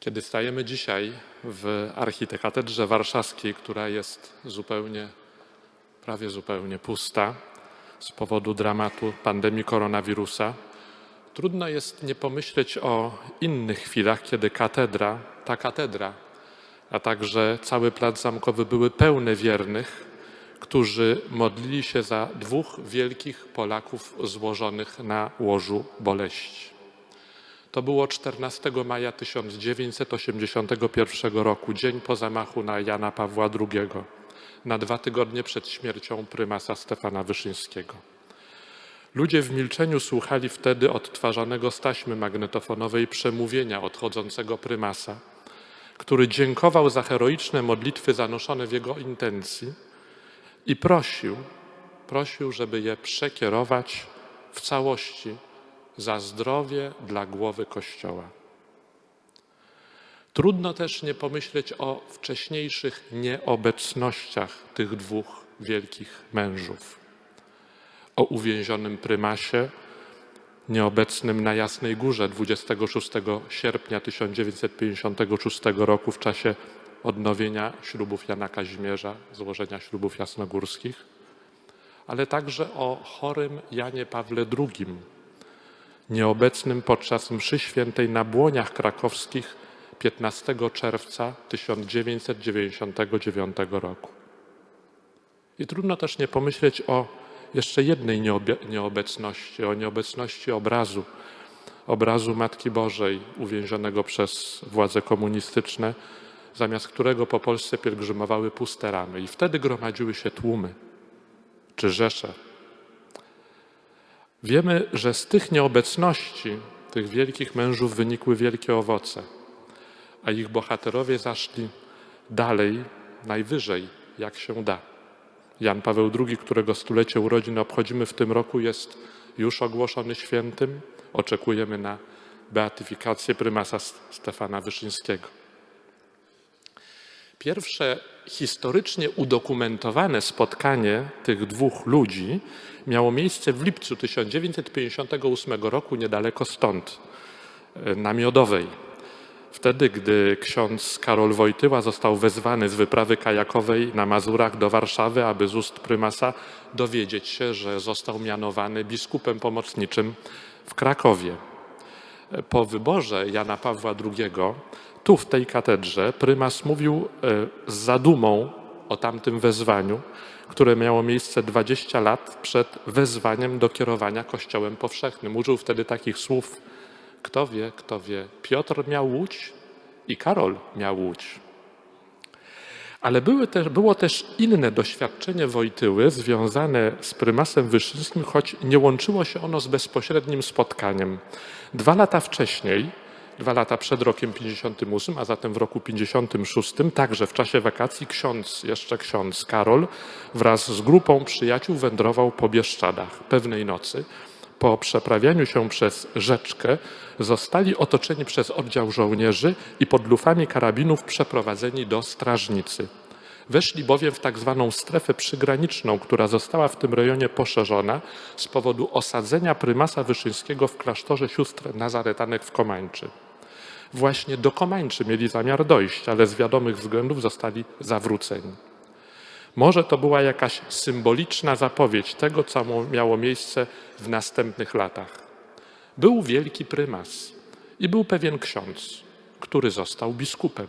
Kiedy stajemy dzisiaj w archikatedrze warszawskiej, która jest zupełnie, prawie zupełnie pusta z powodu dramatu pandemii koronawirusa, trudno jest nie pomyśleć o innych chwilach, kiedy katedra, ta katedra, a także cały plac zamkowy były pełne wiernych, którzy modlili się za dwóch wielkich Polaków złożonych na łożu boleści. To było 14 maja 1981 roku, dzień po zamachu na Jana Pawła II, na dwa tygodnie przed śmiercią prymasa Stefana Wyszyńskiego. Ludzie w milczeniu słuchali wtedy odtwarzanego z taśmy magnetofonowej przemówienia odchodzącego prymasa, który dziękował za heroiczne modlitwy zanoszone w jego intencji i prosił, prosił, żeby je przekierować w całości za zdrowie dla głowy Kościoła. Trudno też nie pomyśleć o wcześniejszych nieobecnościach tych dwóch wielkich mężów. O uwięzionym prymasie, nieobecnym na Jasnej Górze 26 sierpnia 1956 roku w czasie odnowienia ślubów Jana Kazimierza, złożenia ślubów jasnogórskich, ale także o chorym Janie Pawle II, nieobecnym podczas mszy świętej na Błoniach Krakowskich 15 czerwca 1999 roku. I trudno też nie pomyśleć o jeszcze jednej nieobecności, o nieobecności obrazu, obrazu Matki Bożej uwięzionego przez władze komunistyczne, zamiast którego po Polsce pielgrzymowały puste ramy. I wtedy gromadziły się tłumy czy rzesze. Wiemy, że z tych nieobecności tych wielkich mężów wynikły wielkie owoce, a ich bohaterowie zaszli dalej, najwyżej, jak się da. Jan Paweł II, którego stulecie urodzin obchodzimy w tym roku, jest już ogłoszony świętym. Oczekujemy na beatyfikację prymasa Stefana Wyszyńskiego. Pierwsze historycznie udokumentowane spotkanie tych dwóch ludzi miało miejsce w lipcu 1958 roku niedaleko stąd, na Miodowej. Wtedy, gdy ksiądz Karol Wojtyła został wezwany z wyprawy kajakowej na Mazurach do Warszawy, aby z ust prymasa dowiedzieć się, że został mianowany biskupem pomocniczym w Krakowie. Po wyborze Jana Pawła II, tu w tej katedrze, prymas mówił e, z zadumą o tamtym wezwaniu, które miało miejsce 20 lat przed wezwaniem do kierowania Kościołem powszechnym. Użył wtedy takich słów: Kto wie, kto wie, Piotr miał łódź i Karol miał łódź. Ale były też, było też inne doświadczenie Wojtyły związane z prymasem Wyszyńskim, choć nie łączyło się ono z bezpośrednim spotkaniem. Dwa lata wcześniej, dwa lata przed rokiem 58, a zatem w roku 56, także w czasie wakacji ksiądz, jeszcze ksiądz Karol wraz z grupą przyjaciół wędrował po Bieszczadach pewnej nocy. Po przeprawianiu się przez rzeczkę zostali otoczeni przez oddział żołnierzy i pod lufami karabinów przeprowadzeni do strażnicy. Weszli bowiem w tak zwaną strefę przygraniczną, która została w tym rejonie poszerzona z powodu osadzenia prymasa Wyszyńskiego w klasztorze sióstr nazaretanek w Komańczy. Właśnie do Komańczy mieli zamiar dojść, ale z wiadomych względów zostali zawróceni. Może to była jakaś symboliczna zapowiedź tego, co miało miejsce w następnych latach. Był wielki prymas i był pewien ksiądz, który został biskupem.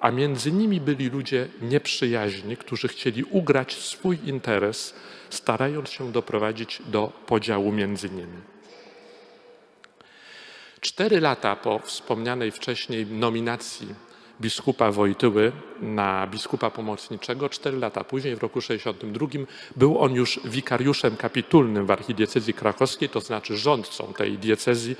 A między nimi byli ludzie nieprzyjaźni, którzy chcieli ugrać swój interes, starając się doprowadzić do podziału między nimi. Cztery lata po wspomnianej wcześniej nominacji biskupa Wojtyły na biskupa pomocniczego, cztery lata później, w roku 62, był on już wikariuszem kapitulnym w archidiecezji krakowskiej, to znaczy rządcą tej diecezji,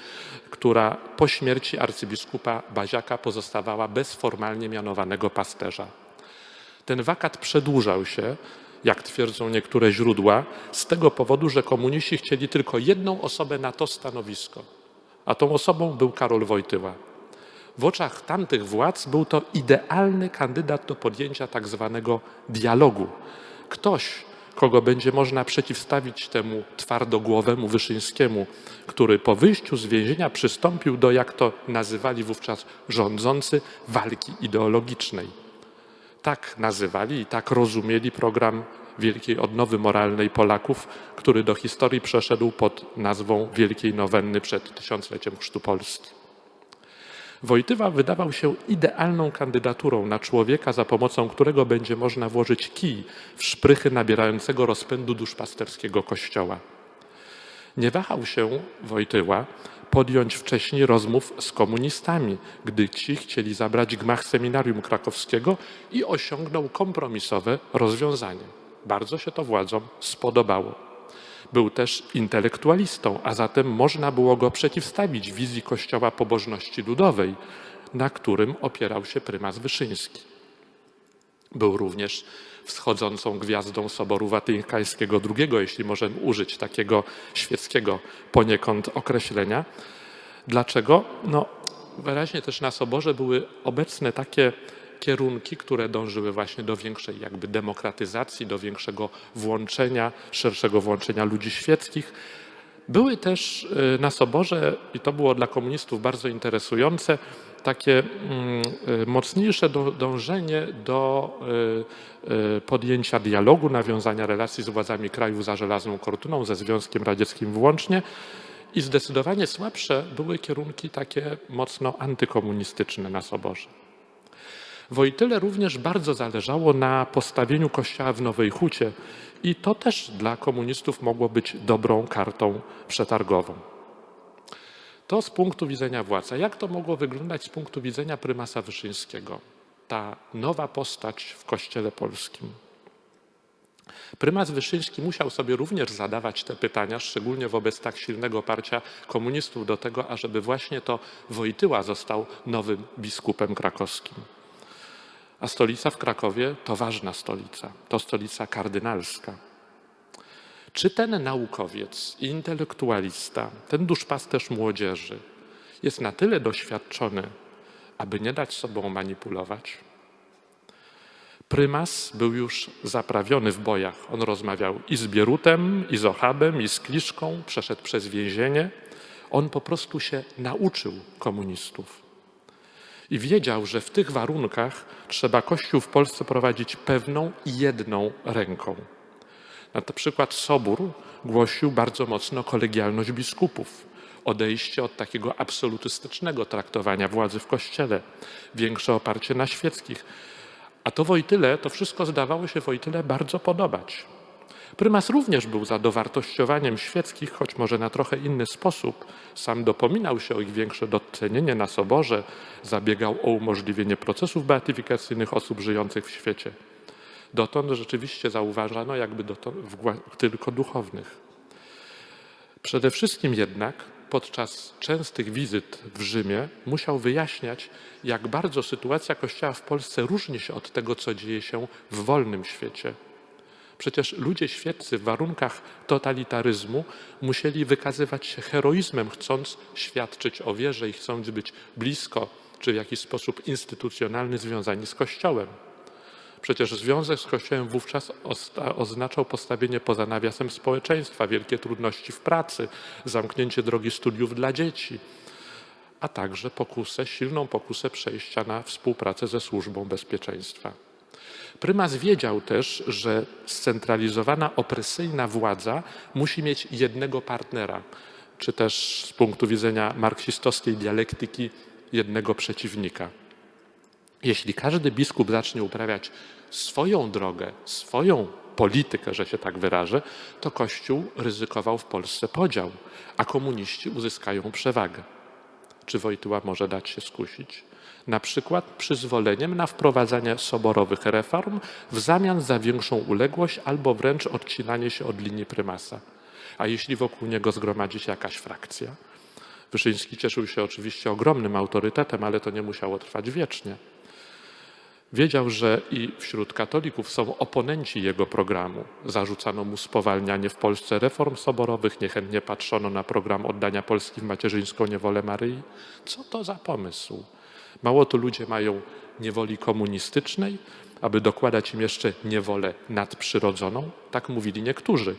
która po śmierci arcybiskupa Baziaka pozostawała bez formalnie mianowanego pasterza. Ten wakat przedłużał się, jak twierdzą niektóre źródła, z tego powodu, że komuniści chcieli tylko jedną osobę na to stanowisko, a tą osobą był Karol Wojtyła. W oczach tamtych władz był to idealny kandydat do podjęcia tak zwanego dialogu. Ktoś, kogo będzie można przeciwstawić temu twardogłowemu Wyszyńskiemu, który po wyjściu z więzienia przystąpił do, jak to nazywali wówczas rządzący, walki ideologicznej. Tak nazywali i tak rozumieli program Wielkiej Odnowy Moralnej Polaków, który do historii przeszedł pod nazwą Wielkiej Nowenny przed tysiącleciem Chrztu Polski. Wojtyła wydawał się idealną kandydaturą na człowieka, za pomocą którego będzie można włożyć kij w szprychy nabierającego rozpędu duszpasterskiego kościoła. Nie wahał się Wojtyła podjąć wcześniej rozmów z komunistami, gdy ci chcieli zabrać gmach seminarium krakowskiego i osiągnął kompromisowe rozwiązanie. Bardzo się to władzom spodobało. Był też intelektualistą, a zatem można było go przeciwstawić wizji Kościoła pobożności ludowej, na którym opierał się prymas Wyszyński. Był również wschodzącą gwiazdą Soboru Watykańskiego II, jeśli możemy użyć takiego świeckiego poniekąd określenia. Dlaczego? No, wyraźnie też na Soborze były obecne takie kierunki, które dążyły właśnie do większej jakby demokratyzacji, do większego włączenia, szerszego włączenia ludzi świeckich. Były też y, na Soborze, i to było dla komunistów bardzo interesujące, takie mm, y, mocniejsze dążenie do y, podjęcia dialogu, nawiązania relacji z władzami kraju za żelazną kortuną, ze Związkiem Radzieckim włącznie. I zdecydowanie słabsze były kierunki takie mocno antykomunistyczne na Soborze. Wojtyle również bardzo zależało na postawieniu kościoła w Nowej Hucie i to też dla komunistów mogło być dobrą kartą przetargową. To z punktu widzenia władza. Jak to mogło wyglądać z punktu widzenia prymasa Wyszyńskiego? Ta nowa postać w kościele polskim. Prymas Wyszyński musiał sobie również zadawać te pytania, szczególnie wobec tak silnego parcia komunistów do tego, ażeby właśnie to Wojtyła został nowym biskupem krakowskim. A stolica w Krakowie to ważna stolica, to stolica kardynalska. Czy ten naukowiec, intelektualista, ten duszpasterz młodzieży jest na tyle doświadczony, aby nie dać sobą manipulować? Prymas był już zaprawiony w bojach. On rozmawiał i z Bierutem, i z Ochabem, i z Kliszką, przeszedł przez więzienie. On po prostu się nauczył komunistów. I wiedział, że w tych warunkach trzeba Kościół w Polsce prowadzić pewną i jedną ręką. Na przykład Sobór głosił bardzo mocno kolegialność biskupów, odejście od takiego absolutystycznego traktowania władzy w Kościele, większe oparcie na świeckich. A to Wojtyle, to wszystko zdawało się Wojtyle bardzo podobać. Prymas również był za dowartościowaniem świeckich, choć może na trochę inny sposób. Sam dopominał się o ich większe docenienie na soborze, zabiegał o umożliwienie procesów beatyfikacyjnych osób żyjących w świecie. Dotąd rzeczywiście zauważano jakby dotąd tylko duchownych. Przede wszystkim jednak podczas częstych wizyt w Rzymie musiał wyjaśniać, jak bardzo sytuacja Kościoła w Polsce różni się od tego, co dzieje się w wolnym świecie. Przecież ludzie świeccy w warunkach totalitaryzmu musieli wykazywać się heroizmem, chcąc świadczyć o wierze i chcąc być blisko czy w jakiś sposób instytucjonalny związani z Kościołem. Przecież związek z Kościołem wówczas oznaczał postawienie poza nawiasem społeczeństwa, wielkie trudności w pracy, zamknięcie drogi studiów dla dzieci, a także pokusę, silną pokusę przejścia na współpracę ze służbą bezpieczeństwa. Prymas wiedział też, że scentralizowana, opresyjna władza musi mieć jednego partnera, czy też z punktu widzenia marksistowskiej dialektyki jednego przeciwnika. Jeśli każdy biskup zacznie uprawiać swoją drogę, swoją politykę, że się tak wyrażę, to Kościół ryzykował w Polsce podział, a komuniści uzyskają przewagę. Czy Wojtyła może dać się skusić? Na przykład przyzwoleniem na wprowadzanie soborowych reform w zamian za większą uległość albo wręcz odcinanie się od linii prymasa. A jeśli wokół niego zgromadzi się jakaś frakcja? Wyszyński cieszył się oczywiście ogromnym autorytetem, ale to nie musiało trwać wiecznie. Wiedział, że i wśród katolików są oponenci jego programu. Zarzucano mu spowalnianie w Polsce reform soborowych, niechętnie patrzono na program oddania Polski w macierzyńską niewolę Maryi. Co to za pomysł? Mało to ludzie mają niewoli komunistycznej, aby dokładać im jeszcze niewolę nadprzyrodzoną? Tak mówili niektórzy,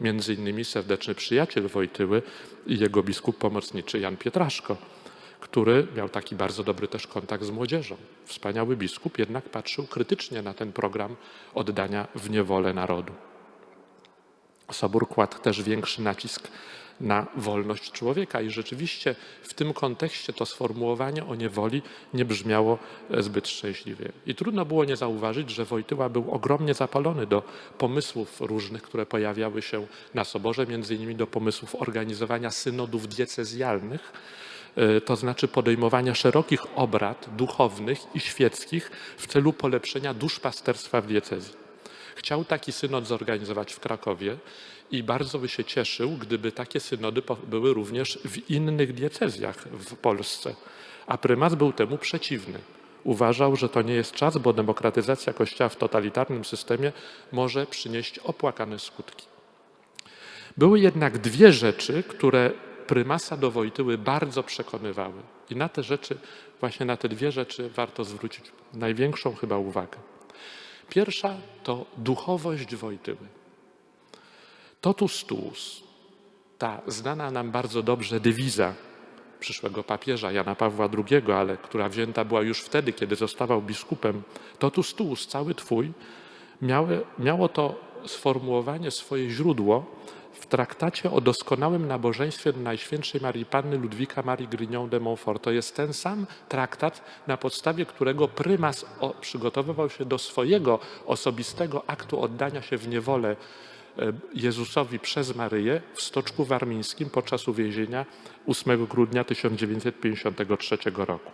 między innymi serdeczny przyjaciel Wojtyły i jego biskup pomocniczy Jan Pietraszko, który miał taki bardzo dobry też kontakt z młodzieżą. Wspaniały biskup, jednak patrzył krytycznie na ten program oddania w niewolę narodu. Sobór kładł też większy nacisk na wolność człowieka i rzeczywiście w tym kontekście to sformułowanie o niewoli nie brzmiało e, zbyt szczęśliwie. I trudno było nie zauważyć, że Wojtyła był ogromnie zapalony do pomysłów różnych, które pojawiały się na Soborze, między innymi do pomysłów organizowania synodów diecezjalnych, e, to znaczy podejmowania szerokich obrad duchownych i świeckich w celu polepszenia duszpasterstwa w diecezji. Chciał taki synod zorganizować w Krakowie i bardzo by się cieszył, gdyby takie synody były również w innych diecezjach w Polsce. A prymas był temu przeciwny. Uważał, że to nie jest czas, bo demokratyzacja Kościoła w totalitarnym systemie może przynieść opłakane skutki. Były jednak dwie rzeczy, które prymasa do Wojtyły bardzo przekonywały. I na te rzeczy, właśnie na te dwie rzeczy warto zwrócić największą chyba uwagę. Pierwsza to duchowość Wojtyły. Totus tuus, ta znana nam bardzo dobrze dywiza przyszłego papieża Jana Pawła II, ale która wzięta była już wtedy, kiedy zostawał biskupem, totus tuus, cały Twój, miało to sformułowanie swoje źródło w traktacie o doskonałym nabożeństwie Najświętszej Marii Panny Ludwika Marii Grignon de Montfort. To jest ten sam traktat, na podstawie którego prymas przygotowywał się do swojego osobistego aktu oddania się w niewolę Jezusowi przez Maryję w Stoczku Warmińskim podczas uwięzienia 8 grudnia 1953 roku.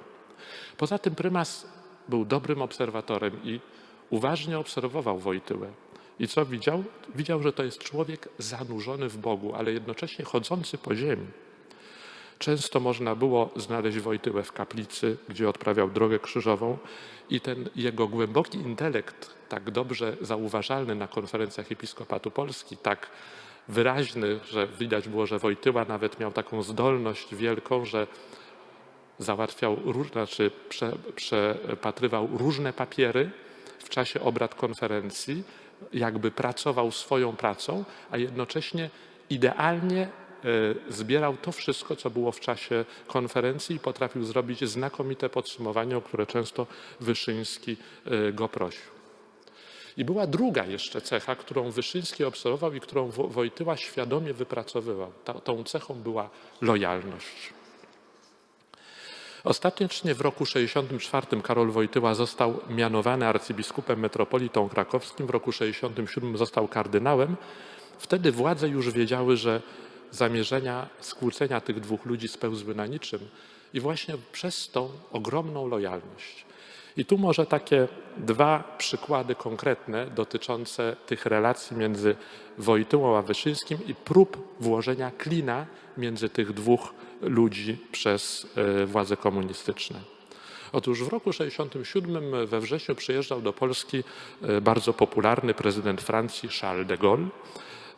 Poza tym prymas był dobrym obserwatorem i uważnie obserwował Wojtyłę. I co widział? Widział, że to jest człowiek zanurzony w Bogu, ale jednocześnie chodzący po ziemi. Często można było znaleźć Wojtyłę w kaplicy, gdzie odprawiał drogę krzyżową i ten jego głęboki intelekt, tak dobrze zauważalny na konferencjach Episkopatu Polski, tak wyraźny, że widać było, że Wojtyła nawet miał taką zdolność wielką, że załatwiał, róż- znaczy prze, przepatrywał różne papiery w czasie obrad konferencji, jakby pracował swoją pracą, a jednocześnie idealnie zbierał to wszystko, co było w czasie konferencji i potrafił zrobić znakomite podsumowanie, o które często Wyszyński e, go prosił. I była druga jeszcze cecha, którą Wyszyński obserwował i którą Wo- Wojtyła świadomie wypracowywał. Ta, tą cechą była lojalność. Ostatecznie w roku 64 Karol Wojtyła został mianowany arcybiskupem metropolitą krakowskim, w roku 67 został kardynałem. Wtedy władze już wiedziały, że zamierzenia skłócenia tych dwóch ludzi spełzły na niczym i właśnie przez tą ogromną lojalność. I tu może takie dwa przykłady konkretne dotyczące tych relacji między Wojtyłą a Wyszyńskim i prób włożenia klina między tych dwóch ludzi przez e, władze komunistyczne. Otóż w roku 67 we wrześniu przyjeżdżał do Polski e, bardzo popularny prezydent Francji Charles de Gaulle.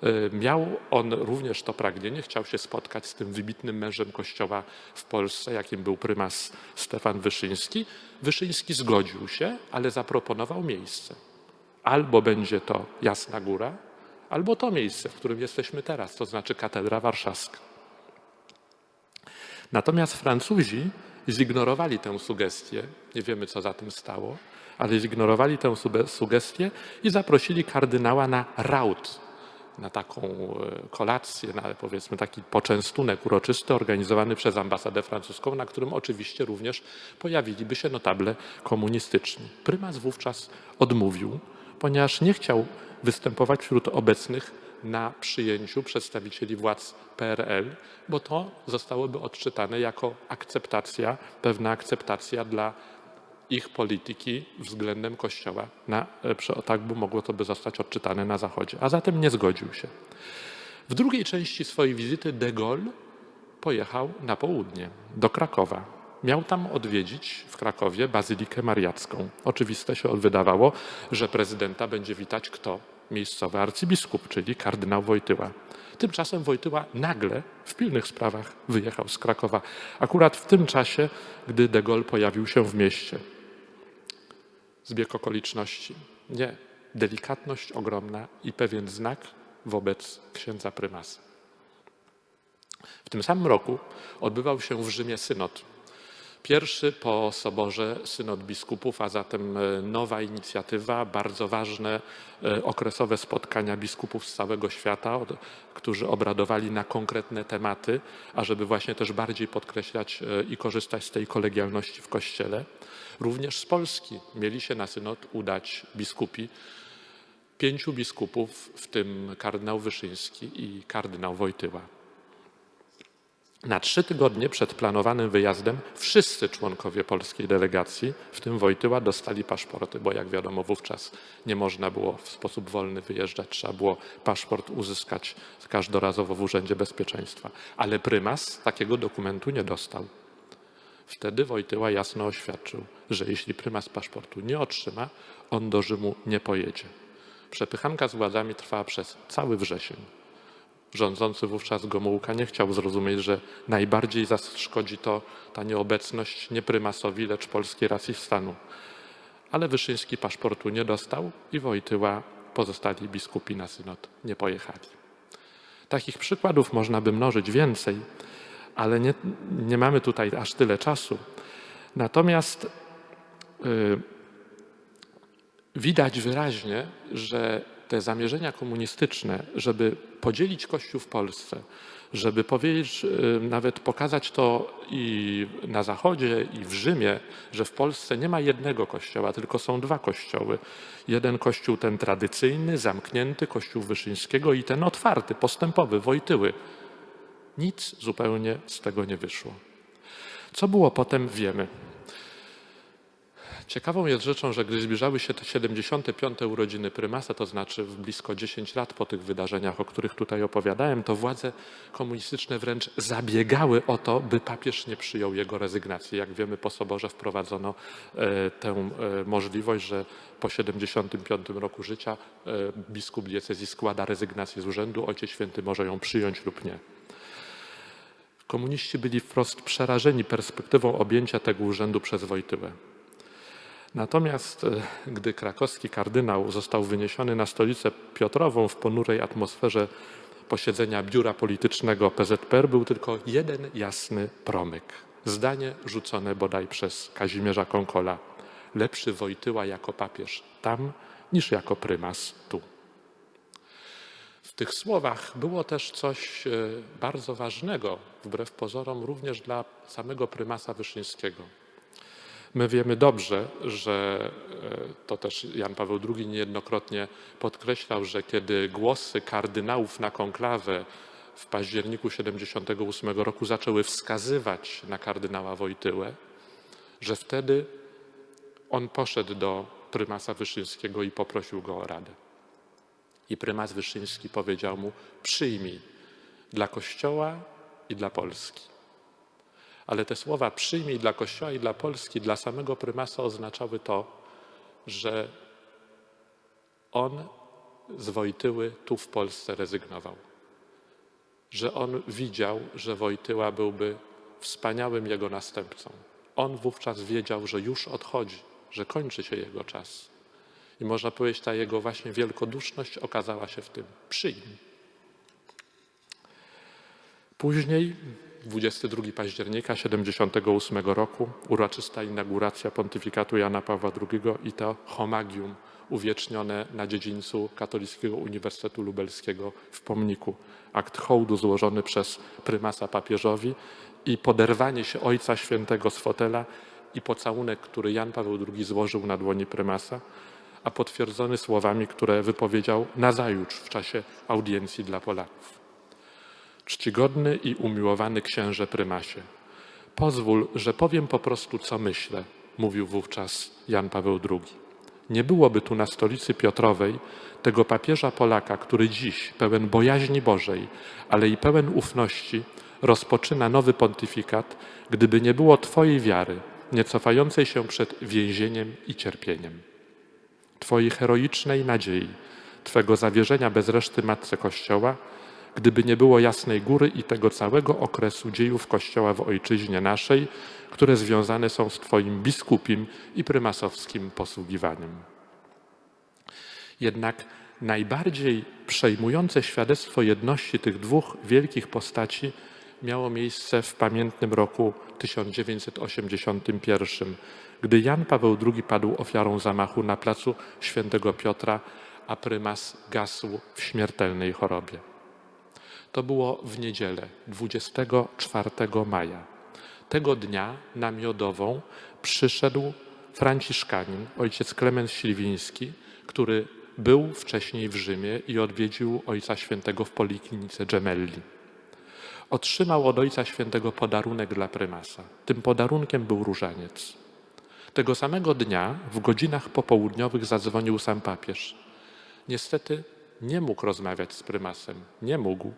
E, Miał on również to pragnienie, chciał się spotkać z tym wybitnym mężem Kościoła w Polsce, jakim był prymas Stefan Wyszyński. Wyszyński zgodził się, ale zaproponował miejsce. Albo będzie to Jasna Góra, albo to miejsce, w którym jesteśmy teraz, to znaczy Katedra Warszawska. Natomiast Francuzi zignorowali tę sugestię, nie wiemy co za tym stało, ale zignorowali tę sugestię i zaprosili kardynała na raut, na taką e, kolację, na powiedzmy taki poczęstunek uroczysty organizowany przez ambasadę francuską, na którym oczywiście również pojawiliby się notable komunistyczni. Prymas wówczas odmówił, ponieważ nie chciał występować wśród obecnych na przyjęciu przedstawicieli władz PRL, bo to zostałoby odczytane jako akceptacja, pewna akceptacja dla ich polityki względem Kościoła. Na, e, tak by mogło to by zostać odczytane na Zachodzie. A zatem nie zgodził się. W drugiej części swojej wizyty de Gaulle pojechał na południe, do Krakowa. Miał tam odwiedzić w Krakowie Bazylikę Mariacką. Oczywiste się wydawało, że prezydenta będzie witać kto? Miejscowy arcybiskup, czyli kardynał Wojtyła. Tymczasem Wojtyła nagle w pilnych sprawach wyjechał z Krakowa. Akurat w tym czasie, gdy de Gaulle pojawił się w mieście. Zbieg okoliczności. Nie. Delikatność ogromna i pewien znak wobec księdza prymasa. W tym samym roku odbywał się w Rzymie synod. Pierwszy po soborze synod biskupów, a zatem e, nowa inicjatywa, bardzo ważne e, okresowe spotkania biskupów z całego świata, którzy obradowali na konkretne tematy, ażeby właśnie też bardziej podkreślać e, i korzystać z tej kolegialności w Kościele. Również z Polski mieli się na synod udać biskupi, pięciu biskupów, w tym kardynał Wyszyński i kardynał Wojtyła. Na trzy tygodnie przed planowanym wyjazdem wszyscy członkowie polskiej delegacji, w tym Wojtyła, dostali paszporty, bo jak wiadomo wówczas nie można było w sposób wolny wyjeżdżać, trzeba było paszport uzyskać każdorazowo w Urzędzie Bezpieczeństwa. Ale prymas takiego dokumentu nie dostał. Wtedy Wojtyła jasno oświadczył, że jeśli prymas paszportu nie otrzyma, on do Rzymu nie pojedzie. Przepychanka z władzami trwała przez cały wrzesień. Rządzący wówczas Gomułka nie chciał zrozumieć, że najbardziej zaszkodzi to ta nieobecność nie prymasowi, lecz polskiej racji stanu. Ale Wyszyński paszportu nie dostał i Wojtyła, pozostali biskupi na synod, nie pojechali. Takich przykładów można by mnożyć więcej, ale nie, nie mamy tutaj aż tyle czasu. Natomiast y, widać wyraźnie, że te zamierzenia komunistyczne, żeby podzielić Kościół w Polsce, żeby powiedzieć, y, nawet pokazać to i na Zachodzie, i w Rzymie, że w Polsce nie ma jednego kościoła, tylko są dwa kościoły. Jeden kościół ten tradycyjny, zamknięty, kościół Wyszyńskiego i ten otwarty, postępowy, Wojtyły. Nic zupełnie z tego nie wyszło. Co było potem, wiemy. Ciekawą jest rzeczą, że gdy zbliżały się te 75. urodziny prymasa, to znaczy w blisko 10 lat po tych wydarzeniach, o których tutaj opowiadałem, to władze komunistyczne wręcz zabiegały o to, by papież nie przyjął jego rezygnacji. Jak wiemy, po soborze wprowadzono e, tę e, możliwość, że po 75 roku życia e, biskup diecezji składa rezygnację z urzędu, Ojciec Święty może ją przyjąć lub nie. Komuniści byli wprost przerażeni perspektywą objęcia tego urzędu przez Wojtyłę. Natomiast e, gdy krakowski kardynał został wyniesiony na stolicę Piotrową w ponurej atmosferze posiedzenia biura politycznego PZPR, był tylko jeden jasny promyk. Zdanie rzucone bodaj przez Kazimierza Konkola. Lepszy Wojtyła jako papież tam, niż jako prymas tu. W tych słowach było też coś e, bardzo ważnego, wbrew pozorom, również dla samego prymasa Wyszyńskiego. My wiemy dobrze, że e, to też Jan Paweł II niejednokrotnie podkreślał, że kiedy głosy kardynałów na konklawę w październiku 78 roku zaczęły wskazywać na kardynała Wojtyłę, że wtedy on poszedł do prymasa Wyszyńskiego i poprosił go o radę. I prymas Wyszyński powiedział mu: Przyjmij dla Kościoła i dla Polski. Ale te słowa przyjmij dla Kościoła i dla Polski, dla samego prymasa oznaczały to, że on z Wojtyły tu w Polsce rezygnował. Że on widział, że Wojtyła byłby wspaniałym jego następcą. On wówczas wiedział, że już odchodzi, że kończy się jego czas. I można powiedzieć, ta jego właśnie wielkoduszność okazała się w tym. Przyjmij. Później, 22 października 78 roku, uroczysta inauguracja pontyfikatu Jana Pawła II i to homagium uwiecznione na dziedzińcu Katolickiego Uniwersytetu Lubelskiego w pomniku. Akt hołdu złożony przez prymasa papieżowi i poderwanie się Ojca Świętego z fotela i pocałunek, który Jan Paweł II złożył na dłoni prymasa, a potwierdzony słowami, które wypowiedział nazajutrz w czasie audiencji dla Polaków. Czcigodny i umiłowany księże prymasie, pozwól, że powiem po prostu, co myślę, mówił wówczas Jan Paweł II. Nie byłoby tu na stolicy Piotrowej tego papieża Polaka, który dziś, pełen bojaźni Bożej, ale i pełen ufności, rozpoczyna nowy pontyfikat, gdyby nie było Twojej wiary, nie cofającej się przed więzieniem i cierpieniem. Twojej heroicznej nadziei, Twego zawierzenia bez reszty Matce Kościoła, gdyby nie było Jasnej Góry i tego całego okresu dziejów Kościoła w ojczyźnie naszej, które związane są z Twoim biskupim i prymasowskim posługiwaniem. Jednak najbardziej przejmujące świadectwo jedności tych dwóch wielkich postaci miało miejsce w pamiętnym roku 1981, gdy Jan Paweł II padł ofiarą zamachu na placu Świętego Piotra, a prymas gasł w śmiertelnej chorobie. To było w niedzielę, 24 maja. Tego dnia na Miodową przyszedł franciszkanin, ojciec Klemens Śliwiński, który był wcześniej w Rzymie i odwiedził Ojca Świętego w Poliklinice Gemelli. Otrzymał od Ojca Świętego podarunek dla prymasa. Tym podarunkiem był różaniec. Tego samego dnia w godzinach popołudniowych zadzwonił sam papież. Niestety nie mógł rozmawiać z prymasem. Nie mógł,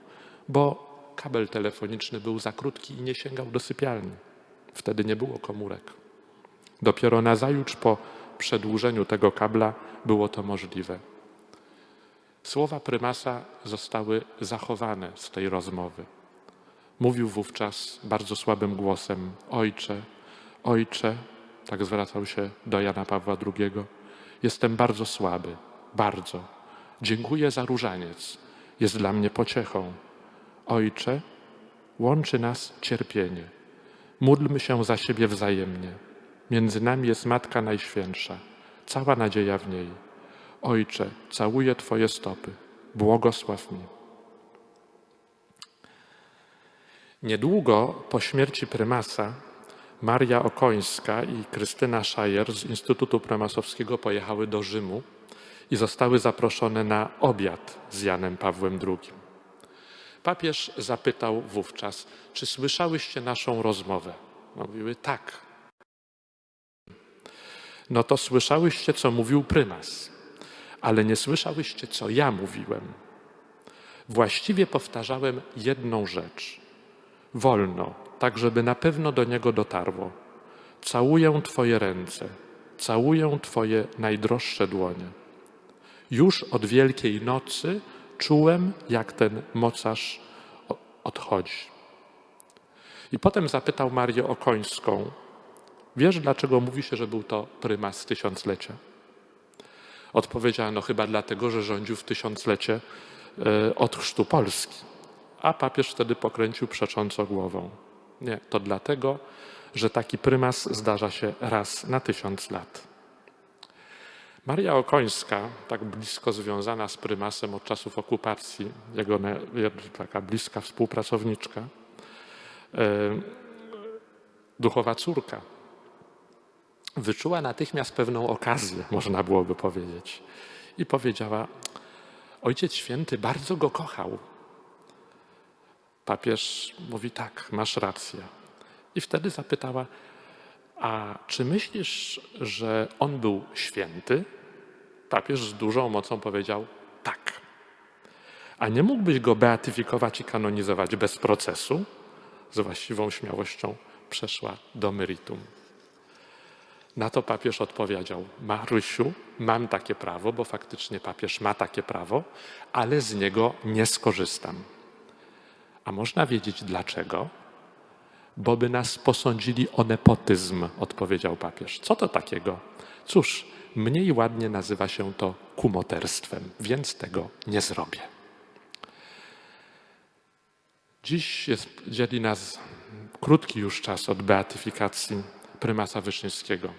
bo kabel telefoniczny był za krótki i nie sięgał do sypialni. Wtedy nie było komórek. Dopiero nazajutrz po przedłużeniu tego kabla było to możliwe. Słowa prymasa zostały zachowane z tej rozmowy. Mówił wówczas bardzo słabym głosem: Ojcze, ojcze, tak zwracał się do Jana Pawła II. Jestem bardzo słaby, bardzo. Dziękuję za różaniec. Jest dla mnie pociechą. Ojcze, łączy nas cierpienie. Módlmy się za siebie wzajemnie. Między nami jest Matka Najświętsza, cała nadzieja w niej. Ojcze, całuję Twoje stopy, błogosław mi. Niedługo po śmierci prymasa Maria Okońska i Krystyna Szajer z Instytutu Prymasowskiego pojechały do Rzymu i zostały zaproszone na obiad z Janem Pawłem II. Papież zapytał wówczas, czy słyszałyście naszą rozmowę? Mówiły tak. No to słyszałyście, co mówił prymas, ale nie słyszałyście, co ja mówiłem. Właściwie powtarzałem jedną rzecz. Wolno, tak żeby na pewno do niego dotarło. Całuję Twoje ręce, całuję Twoje najdroższe dłonie. Już od Wielkiej Nocy czułem, jak ten mocarz odchodzi. I potem zapytał Marię Okońską, wiesz dlaczego mówi się, że był to prymas tysiąclecia? Odpowiedziała, no chyba dlatego, że rządził w tysiąclecie e, od chrztu Polski. A papież wtedy pokręcił przecząco głową. Nie, to dlatego, że taki prymas zdarza się raz na tysiąc lat. Maria Okońska, tak blisko związana z prymasem od czasów okupacji, jego taka bliska współpracowniczka, e, duchowa córka, wyczuła natychmiast pewną okazję, można byłoby powiedzieć. I powiedziała: Ojciec święty bardzo go kochał. Papież mówi: Tak, masz rację. I wtedy zapytała: A czy myślisz, że on był święty? Papież z dużą mocą powiedział: Tak. A nie mógłbyś go beatyfikować i kanonizować bez procesu? Z właściwą śmiałością przeszła do meritum. Na to papież odpowiedział: Marysiu, mam takie prawo, bo faktycznie papież ma takie prawo, ale z niego nie skorzystam. A można wiedzieć dlaczego? Bo by nas posądzili o nepotyzm, odpowiedział papież. Co to takiego? Cóż, mniej ładnie nazywa się to kumoterstwem, więc tego nie zrobię. Dziś jest, dzieli nas krótki już czas od beatyfikacji prymasa Wyszyńskiego.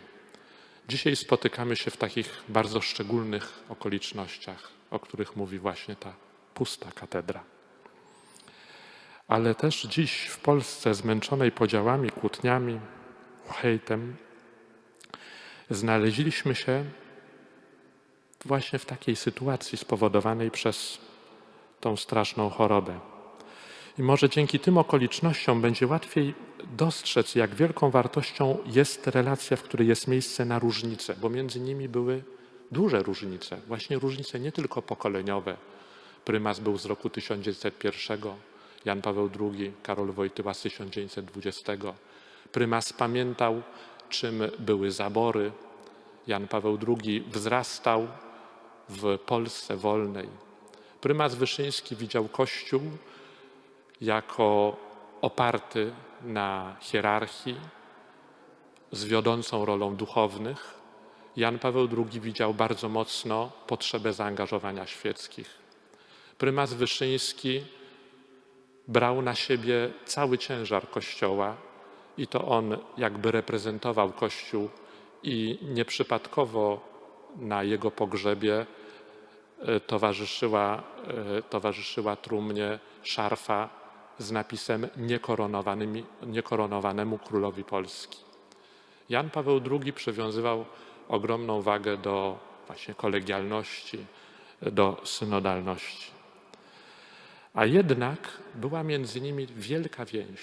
Dzisiaj spotykamy się w takich bardzo szczególnych okolicznościach, o których mówi właśnie ta pusta katedra. Ale też dziś w Polsce zmęczonej podziałami, kłótniami, hejtem, znaleźliśmy się właśnie w takiej sytuacji spowodowanej przez tą straszną chorobę. I może dzięki tym okolicznościom będzie łatwiej dostrzec, jak wielką wartością jest relacja, w której jest miejsce na różnice, bo między nimi były duże różnice, właśnie różnice nie tylko pokoleniowe. Prymas był z roku 1901, Jan Paweł II, Karol Wojtyła z 1920. Prymas pamiętał, czym były zabory. Jan Paweł II wzrastał w Polsce wolnej. Prymas Wyszyński widział Kościół jako oparty na hierarchii z wiodącą rolą duchownych. Jan Paweł II widział bardzo mocno potrzebę zaangażowania świeckich. Prymas Wyszyński brał na siebie cały ciężar Kościoła i to on jakby reprezentował Kościół i nieprzypadkowo na jego pogrzebie e, towarzyszyła, e, towarzyszyła trumnie szarfa z napisem "Niekoronowanymi- niekoronowanemu królowi Polski. Jan Paweł II przywiązywał ogromną wagę do właśnie kolegialności, do synodalności. A jednak była między nimi wielka więź,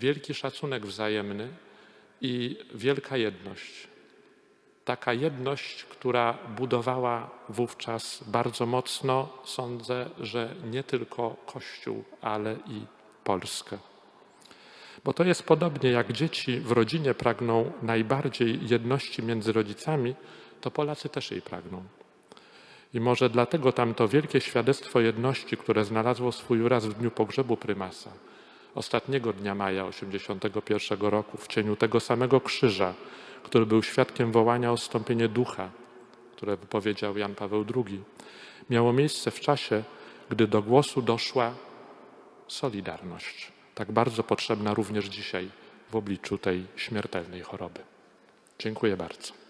wielki szacunek wzajemny i wielka jedność. Taka jedność, która budowała wówczas bardzo mocno, sądzę, że nie tylko Kościół, ale i Polskę. Bo to jest podobnie jak dzieci w rodzinie pragną najbardziej jedności między rodzicami, to Polacy też jej pragną. I może dlatego tamto wielkie świadectwo jedności, które znalazło swój uraz w dniu pogrzebu prymasa, ostatniego dnia maja 81 roku, w cieniu tego samego krzyża, który był świadkiem wołania o stąpienie ducha, które wypowiedział Jan Paweł II, miało miejsce w czasie, gdy do głosu doszła solidarność, tak bardzo potrzebna również dzisiaj w obliczu tej śmiertelnej choroby. Dziękuję bardzo.